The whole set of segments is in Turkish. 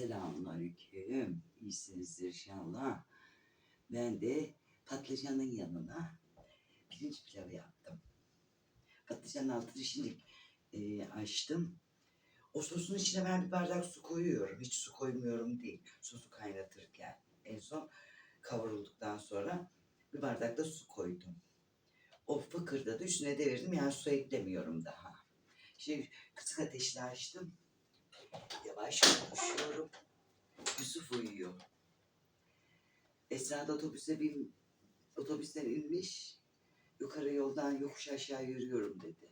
Selamünaleyküm. İyisinizdir inşallah. Ben de patlıcanın yanına pirinç pilavı yaptım. Patlıcanın altını şimdi e, açtım. O sosun içine ben bir bardak su koyuyorum. Hiç su koymuyorum değil. Sosu kaynatırken. En son kavrulduktan sonra bir bardak da su koydum. O fıkırdadı üstüne devirdim. Yani su eklemiyorum daha. Şimdi kısık ateşle açtım. Yavaş konuşuyorum. Yusuf uyuyor. Esra da otobüse bin, otobüsten inmiş. Yukarı yoldan yokuş aşağı yürüyorum dedi.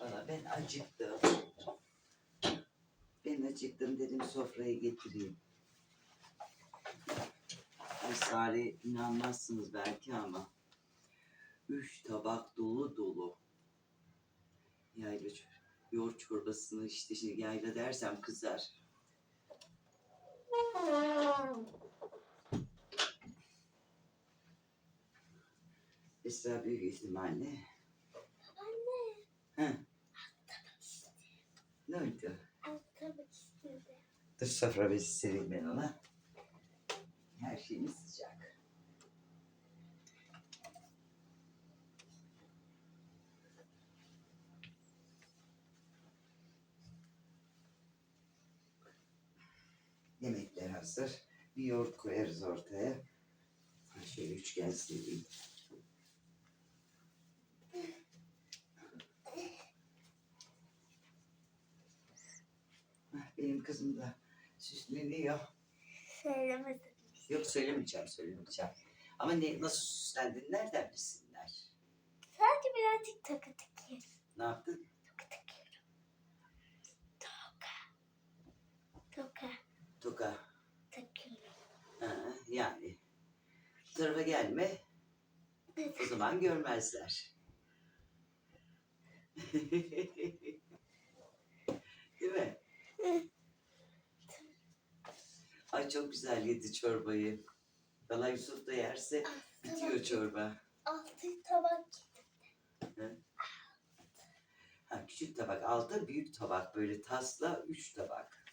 Valla ben acıktım. Ben acıktım dedim sofrayı getireyim. Esare inanmazsınız belki ama üç tabak dolu dolu. Yayla yoğurt çorbasını işte şimdi yayla dersem kızar. Esra büyük ihtimalle. Anne, He. Ne oldu? atlamak istedi. Dur sofra bezi sereyim ben ona. Her şeyimiz sıcak. Yemekler hazır. Bir yoğurt koyarız ortaya. Şöyle üçgen sereyim. Ah, Benim kızım da süsleniyor. Söylemedim. Yok söylemeyeceğim, söylemeyeceğim. Ama ne, nasıl süslendin, nereden bilsinler? Sadece birazcık takı takıyorum. Ne yaptın? Takı takıyorum. Toka. Toka Toka. takıyorum. Ha, yani. Bu tarafa gelme, o zaman görmezler. Değil mi? Ay çok güzel yedi çorbayı. Valla Yusuf da yerse bitiyor çorba. Altı tabak. Ha, küçük tabak altı, büyük tabak böyle tasla üç tabak.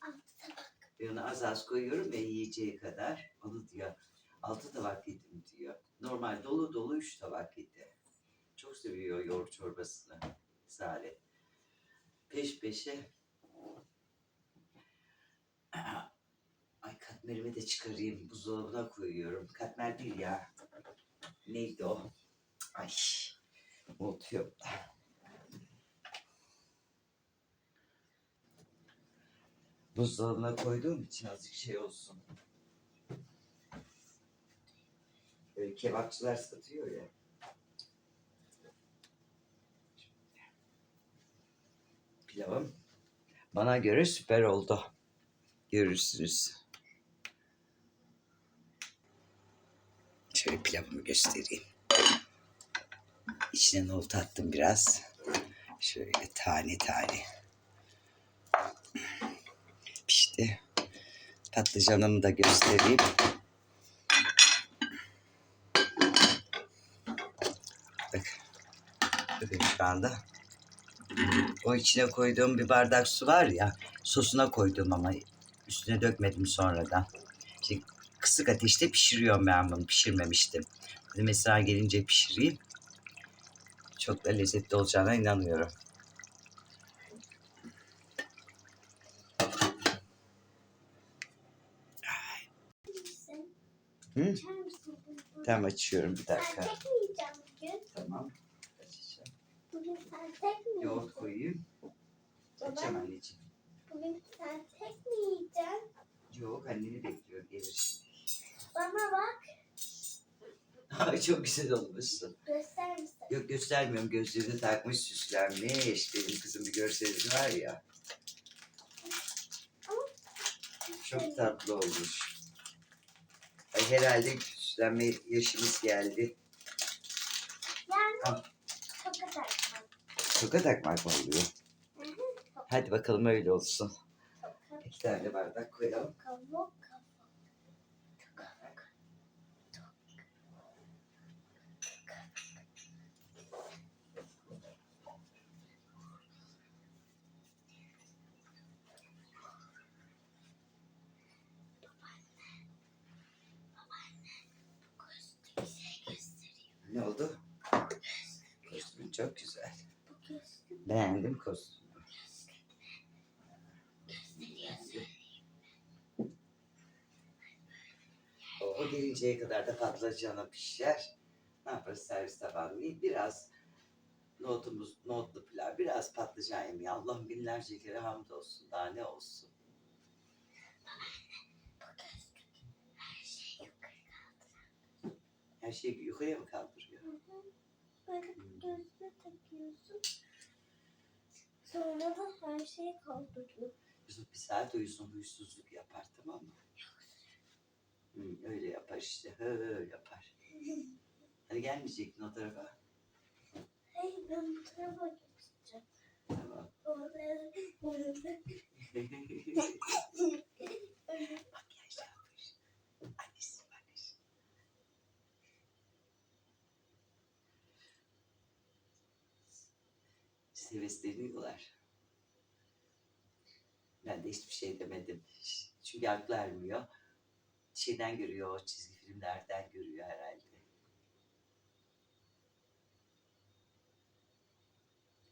Altı tabak. Onu az az koyuyorum ve yiyeceği kadar. Onu diyor. Altı tabak yedim diyor. Normal dolu dolu üç tabak yedi. Çok seviyor yoğurt çorbasını. Sare. Peş peşe. Ay katmerimi de çıkarayım. Buzdolabına koyuyorum. Katmer değil ya. Neydi o? Ay. Unutuyorum. Buzdolabına koyduğum için azıcık şey olsun. Böyle kebapçılar satıyor ya. Pilavım bana göre süper oldu. Görürsünüz. Şöyle pilavımı göstereyim. İçine nohut attım biraz. Şöyle tane tane. pişti. Patlıcanımı da göstereyim. Bak. Bakın şu anda. O içine koyduğum bir bardak su var ya. Sosuna koydum ama üstüne dökmedim sonradan. Şimdi kısık ateşte pişiriyorum ben bunu. Pişirmemiştim. Dedim Esra gelince pişireyim. Çok da lezzetli olacağına inanıyorum. Hı? Tamam açıyorum bir Ben dakika. tek mi yiyeceğim bugün? Tamam. Açacağım. Bugün sen tek mi Yoğurt koyayım. Açacağım anneciğim. bugün sen tek mi yiyeceksin? Yok anneni bekliyor gelir şimdi. Bana bak. Ay çok güzel olmuşsun. Göster misin? Yok göstermiyorum gözlüğünü takmış süslenmiş. Benim kızım bir görseniz var ya. Çok tatlı olmuş. Ay, herhalde süslenme yaşımız geldi. Yani Al. çok kadar. Toka takmak mı oluyor? Hı hı. Hadi bakalım öyle olsun. Toka, İki tane bardak koyalım. toka, çok güzel. Beğendim kostümü. O, gelinceye kadar da patlıcanı pişer. Ne yaparız servis tabağını? Biraz nohutumuz, nohutlu pilav, biraz patlıcan yemeği. Allah'ım binlerce kere hamdolsun. Daha ne olsun. her şey yukarı Her şeyi yukarıya mı kaldırıyor? Böyle gözlüğü takıyorsun. Sonra da her şeyi kaldırıyor. Yusuf bir saat uyusun, huysuzluk yapar tamam mı? Hı, öyle yapar işte, öyle yapar. Hani gelmeyecektin o tarafa. Hey ben bu tarafa geçeceğim. Tamam. Orada, orada. Makyaj Sevesleniyorlar. Ben de hiçbir şey demedim. Çünkü aklı ermiyor. Şeyden görüyor, çizgi filmlerden görüyor herhalde.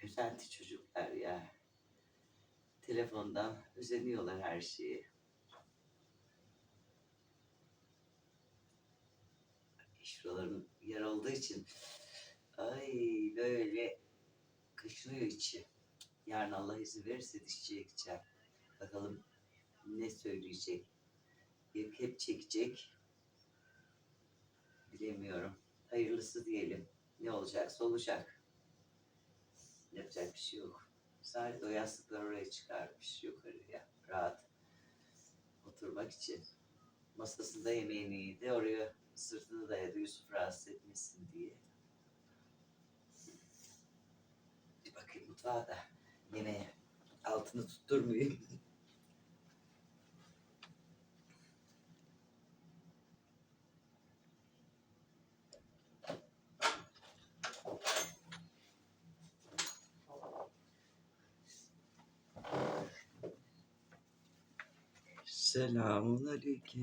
Özenti çocuklar ya. Telefondan özeniyorlar her şeyi. Şuraların yer olduğu için ay böyle kaşınıyor içi. Yarın Allah izin verirse dişçiye gideceğim. Bakalım ne söyleyecek. Hep, hep çekecek. Bilemiyorum. Hayırlısı diyelim. Ne olacaksa olacak. Yapacak bir şey yok. Sadece o yastıkları oraya çıkarmış yukarıya. Rahat oturmak için. Masasında yemeğini yedi. Oraya sırtını dayadı Yusuf rahatsız etmesin diye. Bir bakayım mutfağa da yemeğe altını tutturmayayım. Selamun aleyküm.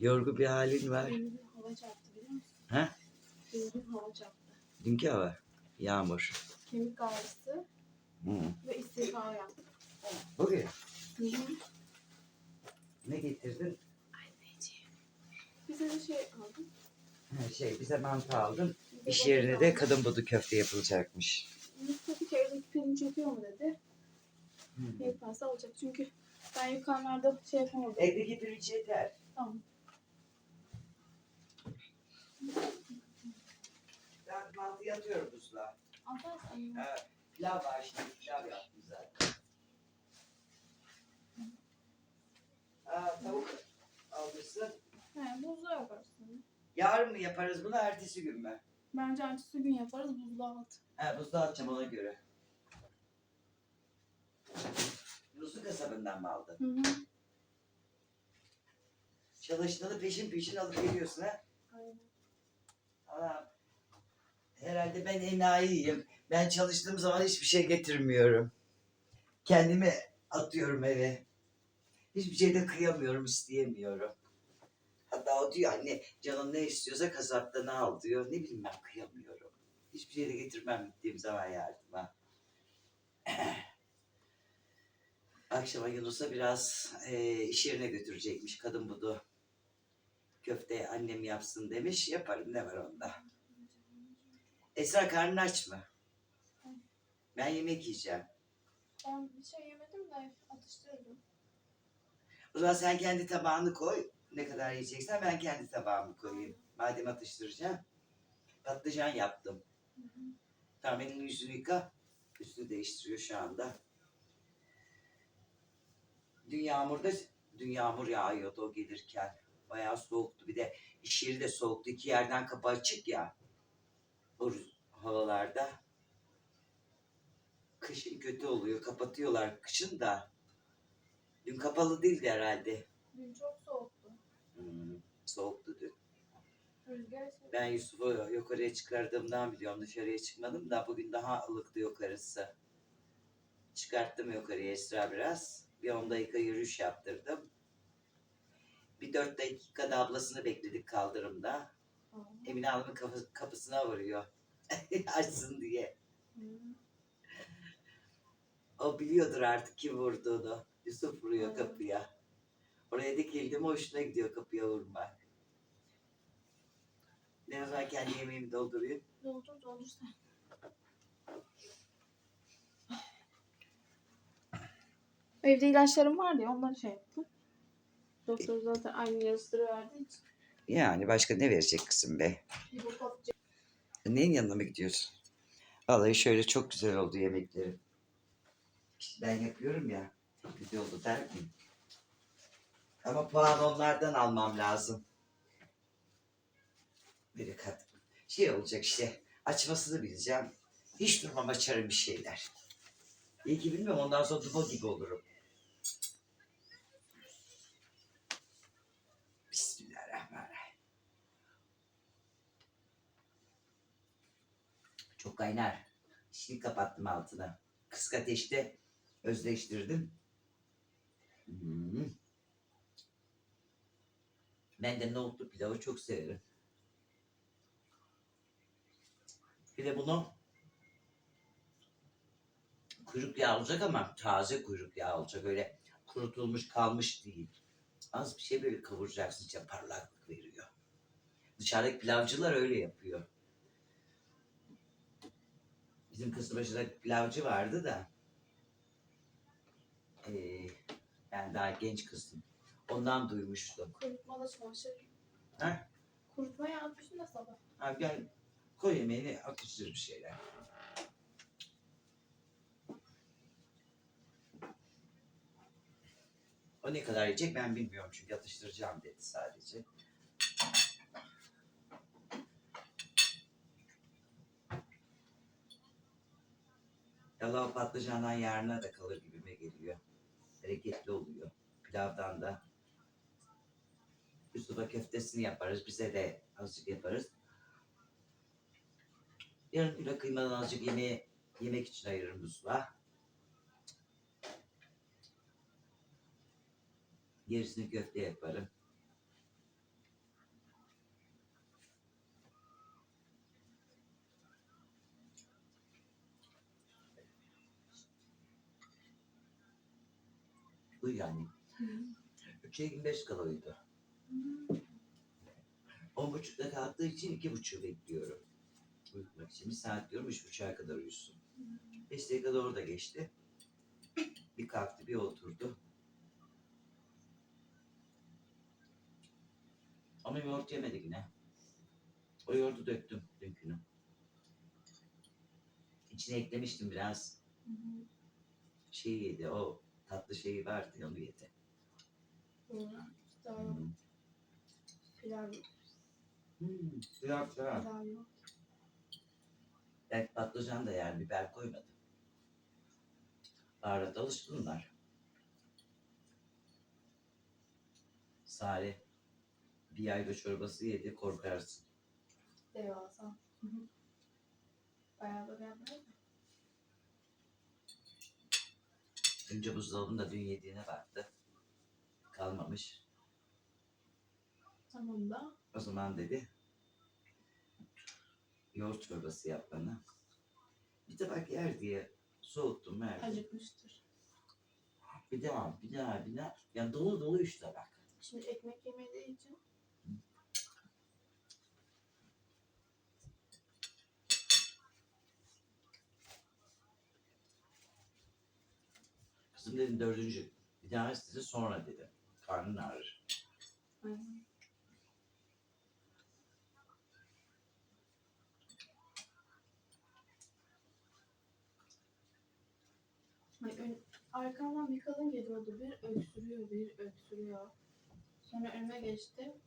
Yorgun bir halin var. Hava çarptı biliyor musun? He? Dün hava çarptı. Dünkü hava. Yağmur. Kemik ağrısı Hı. ve istifa yaptım. Bugün Hı hı. ne getirdin? Anneciğim. Bize de şey aldım. Ha, şey bize mantı aldın. Bir de İş yerine de kadın budu köfte yapılacakmış. Mustafa bir evdeki pirinç yapıyor mu dedi. Hı. Yaparsa olacak. Çünkü ben yukarılarda şey yapamadım. Evdeki pirinç yeter. Tamam. Ben mantı yatıyorum buzluğa. Ha, pilav var şimdi pilav yaptım zaten. Ha, tavuk almışsın. He buzluğa yaparsın. Yarın mı yaparız bunu ertesi gün mü? Bence ertesi gün yaparız buzluğa at. Ha, buzluğa atacağım ona göre. Yunus'un kasabından mı aldın? Hı hı. Çalıştığını peşin peşin alıp geliyorsun ha? Aynen. Anam. Herhalde ben enayiyim. Ben çalıştığım zaman hiçbir şey getirmiyorum. Kendimi atıyorum eve. Hiçbir şeyde kıyamıyorum, isteyemiyorum. Hatta o diyor anne canın ne istiyorsa kasaptan al diyor. Ne bileyim ben kıyamıyorum. Hiçbir şey de getirmem gittiğim zaman yardıma. Akşama Yunus'a biraz e, iş yerine götürecekmiş kadın budu. Köfte annem yapsın demiş. Yaparım ne var onda. Esra karnın aç mı? Ben yemek yiyeceğim. Ben bir şey yemedim de atıştırdım. O zaman sen kendi tabağını koy. Ne kadar yiyeceksen ben kendi tabağımı koyayım. Madem atıştıracağım. Patlıcan yaptım. Hı hı. Tamam elini yüzünü yıka. Üstünü değiştiriyor şu anda. Dün yağmurda, dün yağmur yağıyordu o gelirken. Bayağı soğuktu. Bir de iş yeri de soğuktu. İki yerden kapı açık ya. Rüz- havalarda. Kışın kötü oluyor. Kapatıyorlar kışın da. Dün kapalı değildi herhalde. Dün çok soğuktu. Hmm, soğuktu dün. Rüzgar. Ben Yusuf'u yukarıya çıkardığımdan biliyorum. Dışarıya çıkmadım da bugün daha ılıktı yukarısı. Çıkarttım yukarıya Esra biraz. Bir 10 dakika yürüyüş yaptırdım. Bir dört dakikada ablasını bekledik kaldırımda. Aa. Emine Hanım'ın kapı- kapısına vuruyor. Açsın diye. Hı. O biliyordur artık kim vurduğunu. Yusuf vuruyor Evet. kapıya. Oraya dikildim hoşuna gidiyor kapıya vurmak. Ne zaman kendi yemeğimi doldurayım. Doldur doldur sen. Evde ilaçlarım vardı ya onları şey yaptım. Doktor zaten aynı yazıları verdiği için. Yani başka ne verecek kızım be? Neyin yanına mı gidiyorsun? Vallahi şöyle çok güzel oldu yemeklerim. İşte ben yapıyorum ya. Güzel oldu der miyim? Ama puan onlardan almam lazım. Bir kat. Şey olacak işte. Açmasını bileceğim. Hiç durmam açarım bir şeyler. İyi ki bilmiyorum ondan sonra duba gibi olurum. Çok kaynar. Şimdi kapattım altına. Kısık ateşte özleştirdim. Hmm. Ben de nohutlu pilavı çok severim. Bir de bunu kuyruk yağı olacak ama taze kuyruk yağı olacak. Öyle kurutulmuş kalmış değil. Az bir şey böyle kavuracaksın parlaklık veriyor. Dışarıdaki pilavcılar öyle yapıyor. Bizim Kasımpaşa'da bir pilavcı vardı da eee ben daha genç kızdım. Ondan duymuştum. kurutmalı çamaşır. Ha? Kurutmaya atmışsın da sabah. Abi gel koy yemeğini atıştır bir şeyler. O ne kadar yiyecek ben bilmiyorum çünkü atıştıracağım dedi sadece. Yalava patlıcandan yarına da kalır gibime geliyor. Bereketli oluyor. Pilavdan da. Yusuf'a köftesini yaparız. Bize de azıcık yaparız. Yarım kilo kıymadan azıcık yemeğe, yemek için ayırırım buzluğa. Gerisini köfte yaparım. Bu yani. 3'e 25 kaloriydi. On buçukta kalktığı için iki buçuğu bekliyorum. Uyutmak için. Bir saat diyorum üç buçuğa kadar uyusun. Beş dakikada orada geçti. Bir kalktı bir oturdu. Ama yoğurt yemedi yine. O yoğurdu döktüm dünkünü. İçine eklemiştim biraz. Şey yedi o tatlı şeyi vardı onu yedi. Hmm. pilav, Hmm, pilav pilav. pilav yok. Ben patlıcan da yer, biber koymadım. Baharat alışkınlar. Sare bir ayda çorbası yedi korkarsın. Devasa. Bayağı da beğenmedim. Önce buzdolabında dün yediğine baktı. Kalmamış. Tamam da. O zaman dedi yoğurt çorbası yap bana. Bir tabak yer diye soğuttum verdim. Acıkmıştır. Bir daha bir daha bir daha. Yani dolu dolu üç tabak. Şimdi ekmek yemediği için Kızım dedim dördüncü. Bir daha istedi sonra dedi. Karnın ağrır. aynen. Ay, ön, arkamdan bir kadın geliyordu. Bir öksürüyor, bir öksürüyor. Sonra önüme geçti.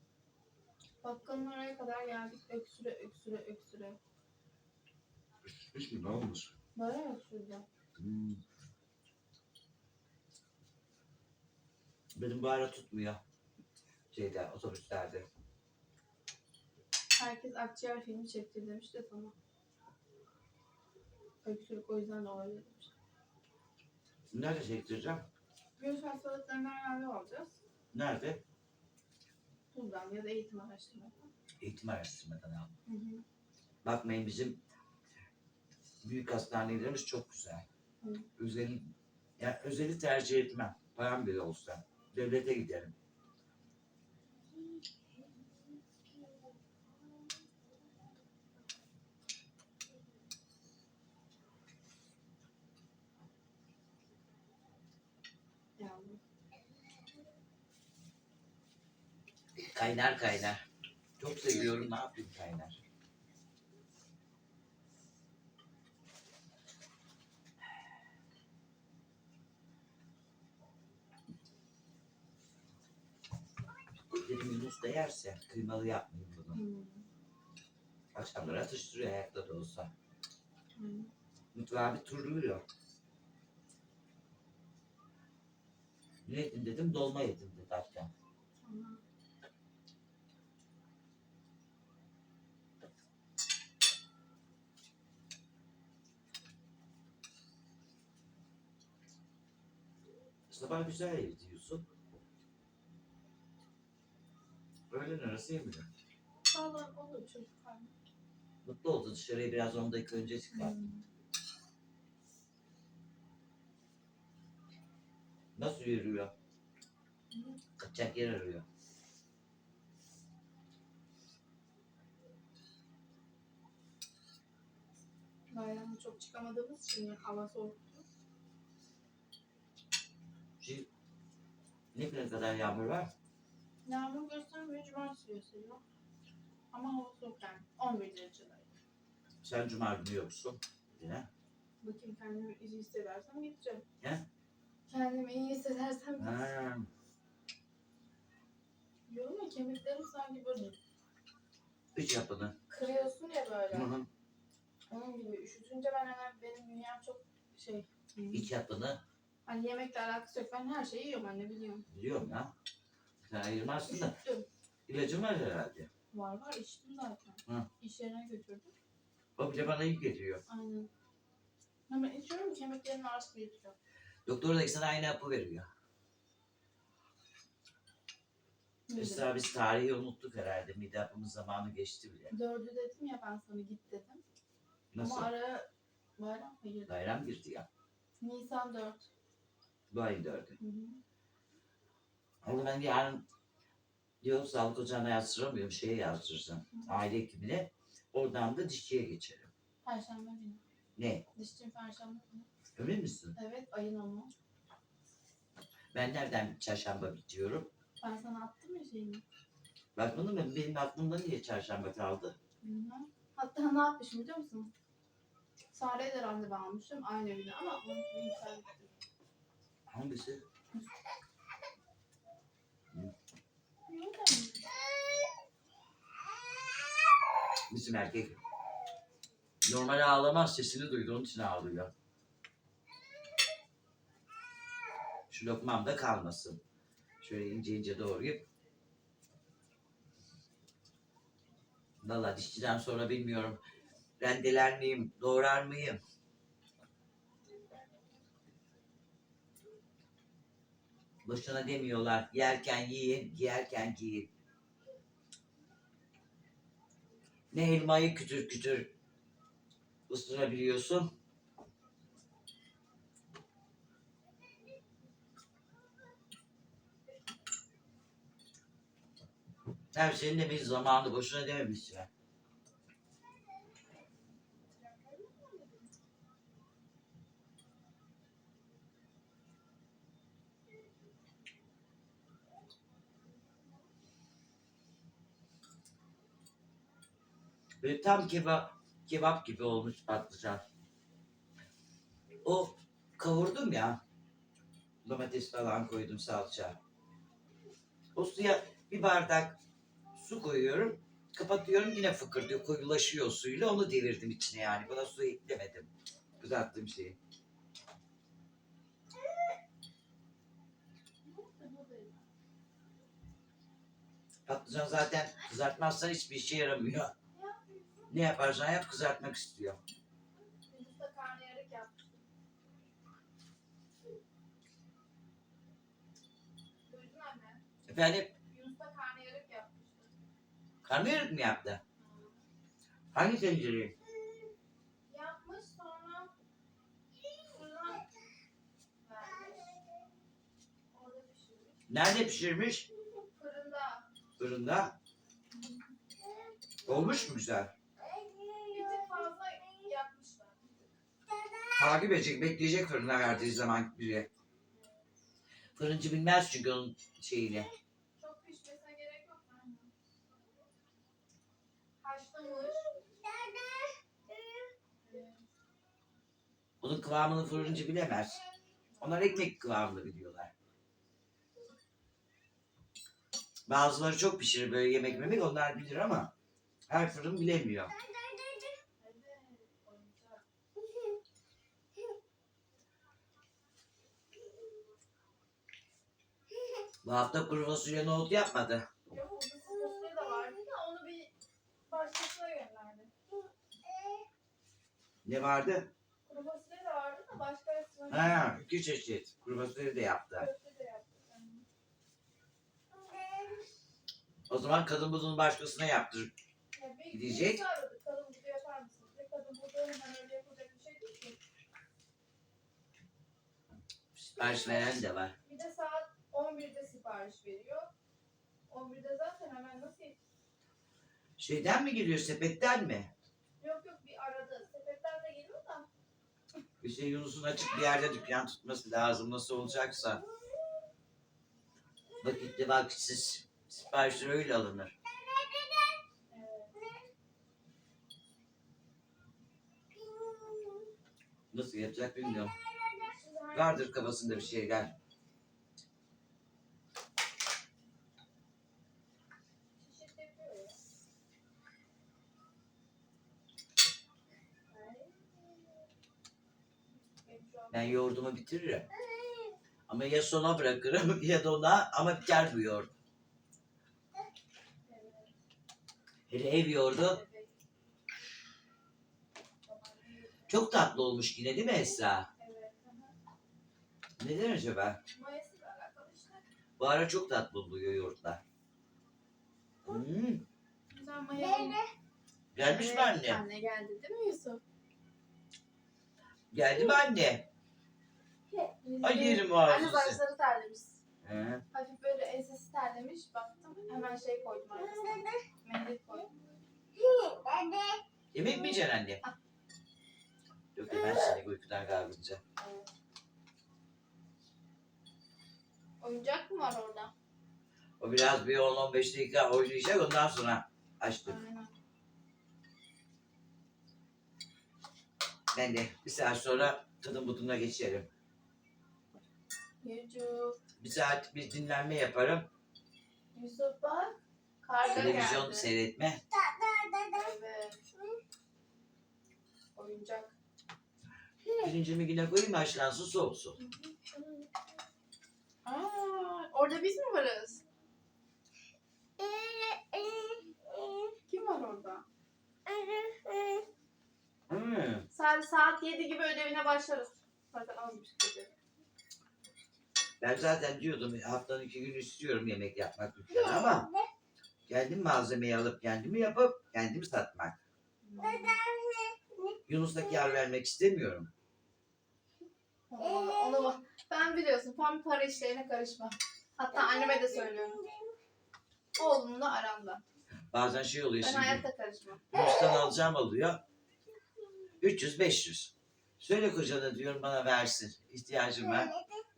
Bakkalın oraya kadar geldik. Öksüre, öksüre, öksüre. Hiç mi ne olmuş? Böyle öksürdü. Hmm. Benim bu ara tutmuyor. Şeyde otobüslerde. Herkes akciğer filmi çekti demiş de sana. Öksürük o yüzden de olabilir demiş. Nerede çektireceğim? Göğüs hastalıklarından yararlı olacağız. Nerede? Buradan ya da eğitim araştırmadan. Eğitim araştırmadan. Hı hı. Bakmayın bizim büyük hastanelerimiz çok güzel. Hı. Özeli, yani özeli tercih etmem. Param bile olsa. Devlete giderim. Yani. Kaynar kaynar. Çok seviyorum. Ne yapayım kaynar? Dedim Yunus da yerse kıymalı yapmayayım bunu. Hı. Akşamları atıştırıyor ayakta da olsa. Hı. Mutfağı bir turluyor. Ne yedin dedim dolma yedim dedi hatta. Tamam. Sabah güzel yedi Yusuf. Öğlen arası yemiyor. Valla olur çocuklar. Mutlu oldu dışarıya biraz 10 dakika önce çıkar. Hı. Nasıl yürüyor? Hı. Kaçacak yer arıyor. Bayramda çok çıkamadığımız için hava soğuktu. Ne kadar yağmur var? Yağmur göstermiyor, cumartesi gösteriyor. Ama hava soğuk yani. 11 derecedeydi. Sen cuma günü yoksun. Yine. Bakayım kendimi iyi hissedersem gideceğim. He? Kendimi iyi hissedersem gideceğim. Ha, Diyorum ya kemiklerim sanki böyle iç yapını. kırıyorsun ya böyle. Hı hı. Onun gibi üşütünce ben hemen benim dünyam çok şey. İç yapını Hani yemekle alakası yok. Ben her şeyi yiyorum anne biliyorum. biliyorum ya. Sen ayırmazsın da. Üşüttüm. İlacın var herhalde. Var var içtim zaten. Hı. İş yerine götürdüm. O bile bana iyi geliyor. Aynen. Hemen içiyorum kemiklerin ağrısı geçiyor. Doktor da sana aynı hapı veriyor. Dedim. Mesela biz tarihi unuttuk herhalde. Mide hapımız zamanı geçti bile. Dördü dedim ya ben sana git dedim. Nasıl? Ama ara bayram mı girdi? Bayram girdi ya. Nisan 4. Bu ayın dördü. Hı hı. Ama ben yarın diyor sağlık ocağına yazdıramıyorum. Şeye yazdıracağım. Aile hekimine. Oradan da dişçiye geçerim. Perşembe günü. Ne? Dişçim perşembe günü. Emin misin? Evet ayın onu. Ben nereden çarşamba bitiyorum? Ben sana attım ya şeyini. Bak bunu mu? Benim aklımda niye çarşamba kaldı? Bilmem. Hatta ne yapmışım biliyor musun? Sare'ye de randevu almışım aynı günü ama iptal ettim. Hangisi? Yok Bizim erkek. Normal ağlamaz. Sesini duydu. Onun için ağlıyor. Şu lokmam da kalmasın. Şöyle ince ince doğrayıp. Valla dişçiden sonra bilmiyorum. Rendeler miyim? Doğrar mıyım? Boşuna demiyorlar. Yerken yiyin, giyerken giyin. Ne elmayı kütür kütür ısırabiliyorsun. Her şeyin de bir zamanı boşuna dememişler. Böyle tam kebap, kebap gibi olmuş patlıcan. O kavurdum ya. Domates falan koydum salça. O suya bir bardak su koyuyorum. Kapatıyorum yine fıkırdıyor. Koyulaşıyor suyla. Onu devirdim içine yani. Buna su eklemedim. Kızarttığım şeyi. Patlıcan zaten kızartmazsan hiçbir işe yaramıyor. Ne yaparsan yap kızartmak istiyor. Yunus'ta karnıyarık yapmıştım. Duydun anne. Efendim Yunus'ta karnıyarık yapmıştım. Karnıyarık mı yaptı? Hangi tencereyi? Yapmış sonra fırına vermiş. Orada pişirmiş. Nerede pişirmiş? Fırında. Fırında. Olmuş mu güzel? Takip edecek, bekleyecek fırına verdiği zaman biri. Fırıncı bilmez çünkü onun şeyini. Çok pişmesine gerek yok. Aynen. Haşlamış. Onun kıvamını fırıncı bilemez. Onlar ekmek kıvamını biliyorlar. Bazıları çok pişirir böyle yemek memek onlar bilir ama her fırın bilemiyor. Evet. Oyuncak. Bu hafta kuru fasulye nohut yapmadı. Yok de vardı da onu bir başkasına gönderdi. Ne vardı? Kuru fasulye de vardı da başkasına Ha, iki çeşit. Kuru fasulye de yaptı. Köfte de yaptı. O zaman kadın bunu başkasına yaptır. Ya bir Gidecek. Kadın burada yapar mısın? Ve kadın burada hemen öyle yapacak bir şey değil ki. Veren de var. Bir de saat 11'de sipariş veriyor. 11'de zaten hemen nasıl yetişecek? Şeyden mi geliyor, sepetten mi? Yok yok bir aradı. Sepetten de geliyor da. İşte Yunus'un açık bir yerde dükkan tutması lazım nasıl olacaksa. Vakitli vakitsiz siparişler öyle alınır. Nasıl yapacak bilmiyorum. Vardır kafasında bir şeyler. Çeşit yapıyor ya. Ay. Benim şu yoğurdumu bitiririm. Ama ya sona bırakırım ya da ona ama biter bu yoğurt. Hele ev yoğurdu çok tatlı olmuş yine değil mi Esra? Neden acaba? Bu ara çok tatlı oluyor yoğurtlar. Hmm, gelmiş mi anne? Anne geldi değil mi Yusuf? Geldi mi anne? Ay yerim o Anne saçları terlemiş. He. Hafif böyle ensesi terlemiş. Baktım hemen şey koydum arkasına. Mendil koydum. Yemek mi yiyeceksin anne? Yok ben seni uykudan kalkınca. Evet. Oyuncak mı var orada? O biraz bir 10-15 dakika oynayacak ondan sonra açtım. Aynen. Ben de bir saat sonra kadın buduna geçerim. Yucu. Bir saat bir dinlenme yaparım. Yusuf bak. Karga Televizyon geldi. seyretme. Evet. Oyuncak. Pirincimi yine koyayım haşlansın soğusun. Aa, orada biz mi varız? Kim var orada? Hmm. Saat, saat 7 gibi ödevine başlarız. Zaten az bir şey. Ben zaten diyordum haftanın iki gün istiyorum yemek yapmak dükkana ama kendim malzemeyi alıp kendim yapıp kendim satmak. Yunus'ta kar vermek istemiyorum. Onu, onu ben biliyorsun tam para işlerine karışma. Hatta anneme de söylüyorum. Oğlumla aramda. Bazen şey oluyor Ben şimdi. hayatta karışmam. Yunus'tan alacağım oluyor. 300-500. Söyle kocana diyorum bana versin. İhtiyacım var.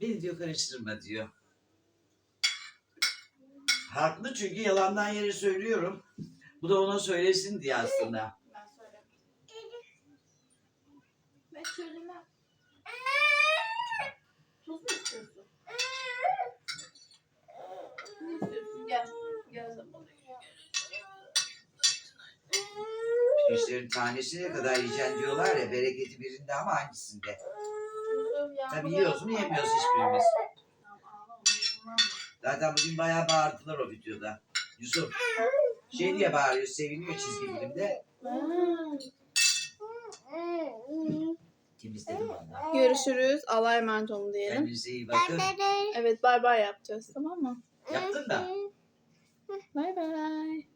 Beni diyor karıştırma diyor. Haklı çünkü yalandan yere söylüyorum. Bu da ona söylesin diye aslında. Ben söylemem. Ben söylemem. Tuz mu istiyorsun? Ne istiyorsun? Gel. Gel zaman. Pirinçlerin tanesi ne kadar yiyeceksin diyorlar ya. Bereketi birinde ama hangisinde? Yusuf yağmur Tabii yiyoruz mu yağmur. yemiyoruz hiçbirimiz. Zaten bugün bayağı bağırdılar o videoda. Yusuf şey diye bağırıyor, seviniyor çizgi filmde. Temizledim valla. Görüşürüz. Allah'a emanet olun diyelim. Kendinize iyi bakın. Evet bay bay yapacağız tamam mı? Yaptın da. Bay bay.